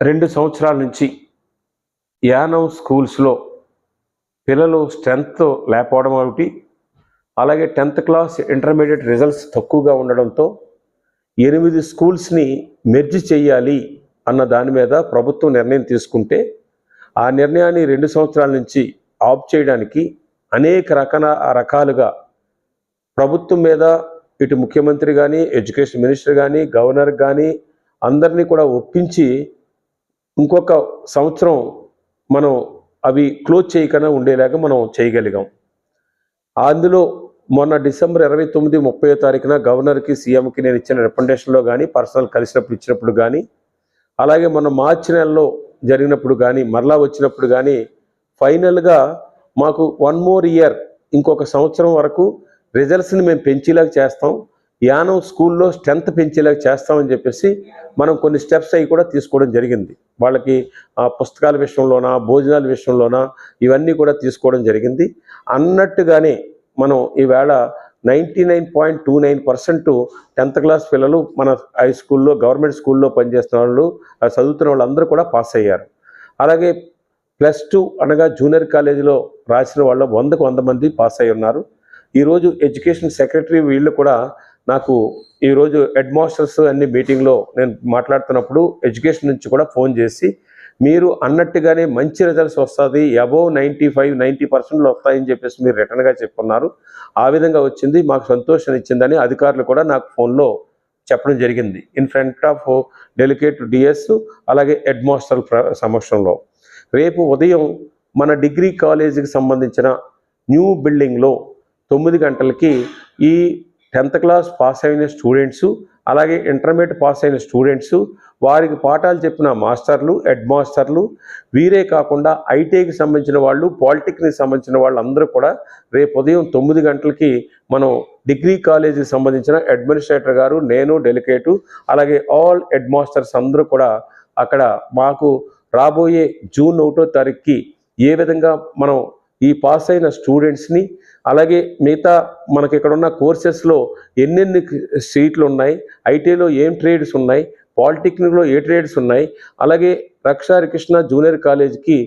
రెండు సంవత్సరాల నుంచి యానవ్ స్కూల్స్లో పిల్లలు స్ట్రెంత్ లేకపోవడం ఒకటి అలాగే టెన్త్ క్లాస్ ఇంటర్మీడియట్ రిజల్ట్స్ తక్కువగా ఉండడంతో ఎనిమిది స్కూల్స్ని మెర్జి చేయాలి అన్న దాని మీద ప్రభుత్వం నిర్ణయం తీసుకుంటే ఆ నిర్ణయాన్ని రెండు సంవత్సరాల నుంచి ఆఫ్ చేయడానికి అనేక రకాల రకాలుగా ప్రభుత్వం మీద ఇటు ముఖ్యమంత్రి కానీ ఎడ్యుకేషన్ మినిస్టర్ కానీ గవర్నర్ కానీ అందరినీ కూడా ఒప్పించి ఇంకొక సంవత్సరం మనం అవి క్లోజ్ చేయకుండా ఉండేలాగా మనం చేయగలిగాం. అందులో మొన్న డిసెంబర్ ఇరవై తొమ్మిది ముప్పై తారీఖున గవర్నర్కి సీఎంకి నేను ఇచ్చిన రికమెండేషన్లో కానీ పర్సనల్ కలిసినప్పుడు ఇచ్చినప్పుడు కానీ అలాగే మొన్న మార్చి నెలలో జరిగినప్పుడు కానీ మరలా వచ్చినప్పుడు కానీ ఫైనల్గా మాకు వన్ మోర్ ఇయర్ ఇంకొక సంవత్సరం వరకు రిజల్ట్స్ని మేము పెంచేలాగా చేస్తాం. యానం స్కూల్లో స్ట్రెంత్ పెంచేలాగా చేస్తామని చెప్పేసి మనం కొన్ని స్టెప్స్ అవి కూడా తీసుకోవడం జరిగింది. వాళ్ళకి ఆ, పుస్తకాల విషయంలోనా భోజనాల విషయంలోనా ఇవన్నీ కూడా తీసుకోవడం జరిగింది. అన్నట్టుగానే మనం ఈవేళ ninety nine point two nine percent tenth class పిల్లలు మన హై స్కూల్లో గవర్నమెంట్ స్కూల్లో పనిచేస్తున్న వాళ్ళు చదువుతున్న వాళ్ళందరూ కూడా పాస్ అయ్యారు. అలాగే ప్లస్ టూ అనగా జూనియర్ కాలేజీలో రాసిన వాళ్ళు వందకు వంద మంది పాస్ అయి ఉన్నారు. ఈరోజు ఎడ్యుకేషన్ సెక్రటరీ వీళ్ళు కూడా నాకు ఈరోజు హెడ్ మాస్టర్స్ అన్ని మీటింగ్లో నేను మాట్లాడుతున్నప్పుడు ఎడ్యుకేషన్ నుంచి కూడా ఫోన్ చేసి మీరు అన్నట్టుగానే మంచి రిజల్ట్స్ వస్తుంది అబోవ్ నైంటీ ఫైవ్ నైంటీ పర్సెంట్లు వస్తాయని చెప్పేసి మీరు రిటర్న్గా చెప్పున్నారు. ఆ విధంగా వచ్చింది మాకు సంతోషం ఇచ్చిందని అధికారులు కూడా నాకు ఫోన్లో చెప్పడం జరిగింది. In front of delicate DS అలాగే హెడ్ మాస్టర్ ప్ర- సమక్షంలో. రేపు ఉదయం మన డిగ్రీ కాలేజీకి సంబంధించిన న్యూ బిల్డింగ్లో తొమ్మిది గంటలకి ఈ టెన్త్ క్లాస్ పాస్ అయిన స్టూడెంట్స్ అలాగే ఇంటర్మీడియట్ పాస్ అయిన స్టూడెంట్స్ వారికి పాఠాలు చెప్పిన మాస్టర్లు హెడ్ మాస్టర్లు వీరే కాకుండా ఐటీఐకి సంబంధించిన వాళ్ళు పాలిటెక్నిక్ సంబంధించిన వాళ్ళు అందరూ కూడా రేపు ఉదయం తొమ్మిది గంటలకి మనం డిగ్రీ కాలేజీకి సంబంధించిన అడ్మినిస్ట్రేటర్ గారు నేను డెలికేటు అలాగే ఆల్ హెడ్ మాస్టర్స్ అందరూ కూడా అక్కడ మాకు రాబోయే జూన్ ఒకటో తారీఖుకి ఏ విధంగా మనం ఈ పాస్ అయిన స్టూడెంట్స్ని అలాగే మిగతా మనకి ఇక్కడ ఉన్న కోర్సెస్లో ఎన్నెన్ని సీట్లు ఉన్నాయి ఐటీలో ఏం ట్రేడ్స్ ఉన్నాయి పాలిటెక్నిక్లో ఏ ట్రేడ్స్ ఉన్నాయి అలాగే రక్షారి కృష్ణ జూనియర్ కాలేజ్కి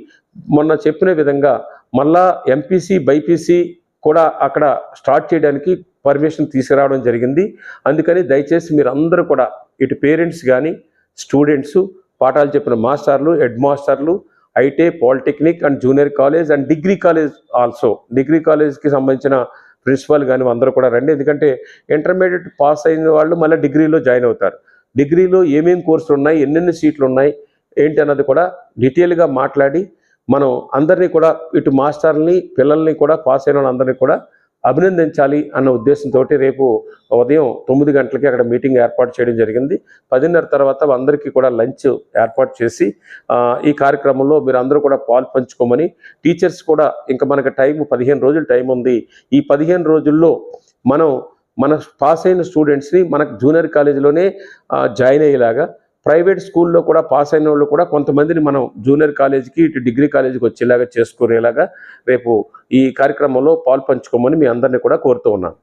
మొన్న చెప్పిన విధంగా మళ్ళా ఎంపీసీ బైపీసీ కూడా అక్కడ స్టార్ట్ చేయడానికి పర్మిషన్ తీసుకురావడం జరిగింది. అందుకని దయచేసి మీరు అందరూ కూడా ఇటు పేరెంట్స్ కానీ స్టూడెంట్స్ పాఠాలు చెప్పిన మాస్టర్లు హెడ్ మాస్టర్లు IT polytechnic and junior college and degree college also. Degree కాలేజ్కి సంబంధించిన ప్రిన్సిపాల్ కానీ అందరూ కూడా రండి. ఎందుకంటే ఇంటర్మీడియట్ పాస్ అయిన వాళ్ళు మళ్ళీ డిగ్రీలో జాయిన్ అవుతారు. డిగ్రీలో ఏమేం కోర్సులు ఉన్నాయి ఎన్నెన్ని సీట్లు ఉన్నాయి ఏంటి అన్నది కూడా డీటెయిల్గా మాట్లాడి మనం అందరినీ కూడా ఇటు మాస్టర్ని పిల్లల్ని కూడా పాస్ అయిన వాళ్ళందరినీ కూడా అభినందించాలి అన్న ఉద్దేశంతో రేపు ఉదయం తొమ్మిది గంటలకి అక్కడ మీటింగ్ ఏర్పాటు చేయడం జరిగింది. పదిన్నర తర్వాత అందరికీ కూడా లంచ్ ఏర్పాటు చేసి ఈ కార్యక్రమంలో మీరు అందరూ కూడా పాలు పంచుకోమని టీచర్స్ కూడా ఇంకా మనకి టైం పదిహేను రోజులు టైం ఉంది. ఈ పదిహేను రోజుల్లో మనం మన పాస్ అయిన స్టూడెంట్స్ని మనకు జూనియర్ కాలేజీలోనే జాయిన్ అయ్యేలాగా ప్రైవేట్ స్కూల్లో కూడా పాస్ అయిన వాళ్ళు కూడా కొంతమందిని మనం జూనియర్ కాలేజీకి ఇటు డిగ్రీ కాలేజీకి వచ్చేలాగా చేసుకునేలాగా రేపు ఈ కార్యక్రమంలో పాల్పంచుకోమని మీ అందరినీ కూడా కోరుతూ ఉన్నాను.